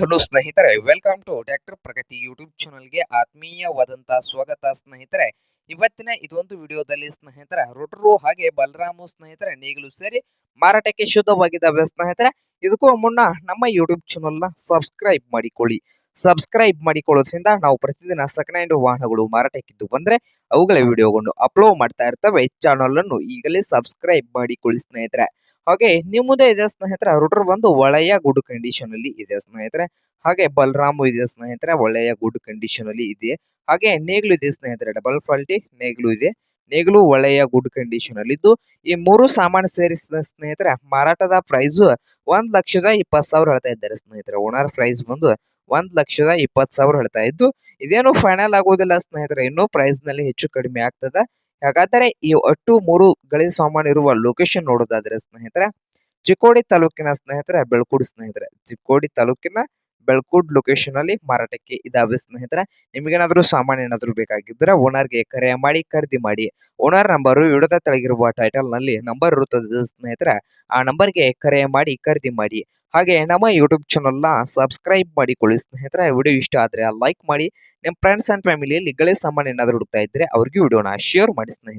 Hello ಸ್ನೇಹಿತರೆ welcome to tractor Pragati YouTube ಚಾನಲ್ಗೆ ಆತ್ಮೀಯವಾದಂತಹ ಸ್ವಾಗತ ಸ್ನೇಹಿತರೆ. ಇವತ್ತಿನ ಇದೊಂದು ವಿಡಿಯೋದಲ್ಲಿ ಸ್ನೇಹಿತರೆ ರುಡ್ರು ಹಾಗೆ ಬಲರಾಮು ಸ್ನೇಹಿತರೆ, ನೀಗಲು ಸೇರಿ ಮಾರಾಟಕ್ಕೆ ಶುದ್ಧವಾಗಿದ್ದಾವೆ ಸ್ನೇಹಿತರೆ. ಇದಕ್ಕೂ ಮುನ್ನ ನಮ್ಮ ಯೂಟ್ಯೂಬ್ ಚಾನಲ್ನ ಸಬ್ಸ್ಕ್ರೈಬ್ ಮಾಡಿಕೊಳ್ಳಿ. ಸಬ್ಸ್ಕ್ರೈಬ್ ಮಾಡಿಕೊಳ್ಳೋದ್ರಿಂದ ನಾವು ಪ್ರತಿದಿನ ಸೆಕೆಂಡ್ ಹ್ಯಾಂಡ್ ವಾಹನಗಳು ಮಾರಾಟಕ್ಕಿದ್ದು ಬಂದ್ರೆ ಅವುಗಳ ವಿಡಿಯೋಗಳನ್ನು ಅಪ್ಲೋಡ್ ಮಾಡ್ತಾ ಇರ್ತವೆ. ಚಾನಲ್ ಅನ್ನು ಈಗಲೇ ಸಬ್ಸ್ಕ್ರೈಬ್ ಮಾಡಿಕೊಳ್ಳಿ ಸ್ನೇಹಿತರೆ. ಹಾಗೆ ನಿಮ್ಮದೇ ಮುಂದೆ ಇದೆ ಸ್ನೇಹಿತರೆ ರುಡ್ರ್ ಬಂದು ಒಳ್ಳೆಯ ಗುಡ್ ಕಂಡೀಷನ್ ಅಲ್ಲಿ ಇದೆ ಸ್ನೇಹಿತರೆ. ಹಾಗೆ ಬಲರಾಮು ಇದೆ ಸ್ನೇಹಿತರೆ, ಒಳ್ಳೆಯ ಗುಡ್ ಕಂಡೀಷನ್ ಅಲ್ಲಿ ಇದೆ. ಹಾಗೆ ನೇಗ್ಲು ಇದೆ ಸ್ನೇಹಿತರೆ ಡಬಲ್ ಫಾಲ್ಟಿ ನೇಗ್ಲು ಇದೆ. ನೇಗ್ಲು ಒಳ್ಳೆಯ ಗುಡ್ ಕಂಡೀಷನ್ ಅಲ್ಲಿ ಇದ್ದು, ಈ ಮೂರು ಸಾಮಾನು ಸೇರಿಸಿದ ಸ್ನೇಹಿತರೆ, ಮಾರಾಟದ ಪ್ರೈಸ್ ಒಂದ್ ಲಕ್ಷದ ಇಪ್ಪತ್ತು ಸಾವಿರ ಹೇಳ್ತಾ ಇದ್ದಾರೆ ಸ್ನೇಹಿತರೆ. ಓನರ್ ಪ್ರೈಸ್ ಬಂದು ಒಂದ್ ಲಕ್ಷದ ಇಪ್ಪತ್ತು ಸಾವಿರ ಹೇಳ್ತಾ ಇದ್ದು ಇದೇನು ಫೈನಲ್ ಆಗೋದಿಲ್ಲ ಸ್ನೇಹಿತರೆ, ಇನ್ನೂ ಪ್ರೈಸ್ನಲ್ಲಿ ಹೆಚ್ಚು ಕಡಿಮೆ ಆಗ್ತದ. ಹಾಗಾದರೆ ಈ ಒಟ್ಟು ಮೂರು ಗಳಿ ಸಾಮಾನು ಇರುವ ಲೊಕೇಶನ್ ನೋಡೋದಾದ್ರೆ ಸ್ನೇಹಿತರೆ, ಚಿಕ್ಕೋಡಿ ತಾಲೂಕಿನ ಸ್ನೇಹಿತರೆ, ಬೆಳ್ಕೂಡು ಸ್ನೇಹಿತರೆ, ಚಿಕ್ಕೋಡಿ ತಾಲೂಕಿನ ಬೆಳ್ಕೂಡ್ ಲೊಕೇಶನ್ ಅಲ್ಲಿ ಮಾರಾಟಕ್ಕೆ ಇದಾವೆ ಸ್ನೇಹಿತರೆ. ನಿಮಗೇನಾದ್ರೂ ಸಾಮಾನು ಏನಾದ್ರೂ ಬೇಕಾಗಿದ್ರೆ ಓನರ್ಗೆ ಕರೆ ಮಾಡಿ, ಖರೀದಿ ಮಾಡಿ. ಓನರ್ ನಂಬರ್ ವಿಡಿಯೋದ ತೆಳಗಿರುವ ಟೈಟಲ್ನಲ್ಲಿ ನಂಬರ್ ಇರುತ್ತದೆ ಸ್ನೇಹಿತರೆ. ಆ ನಂಬರ್ಗೆ ಕರೆ ಮಾಡಿ, ಖರೀದಿ ಮಾಡಿ. ಹಾಗೆ ನಮ್ಮ ಯೂಟ್ಯೂಬ್ ಚಾನಲ್ನ ಸಬ್ಸ್ಕ್ರೈಬ್ ಮಾಡಿಕೊಳ್ಳಿ ಸ್ನೇಹಿತರೆ. ವಿಡಿಯೋ ಇಷ್ಟ ಆದ್ರೆ ಲೈಕ್ ಮಾಡಿ. ನಿಮ್ಮ ಫ್ರೆಂಡ್ಸ್ ಅಂಡ್ ಫ್ಯಾಮಿಲಿಯಲ್ಲಿ ಗಳೇ ಸಾಮಾನು ಏನಾದರೂ ಹುಡುಕ್ತಾ ಇದ್ರೆ ಅವ್ರಿಗೆ ವಿಡಿಯೋನ ಶೇರ್ ಮಾಡಿ ಸ್ನೇಹಿತರೆ.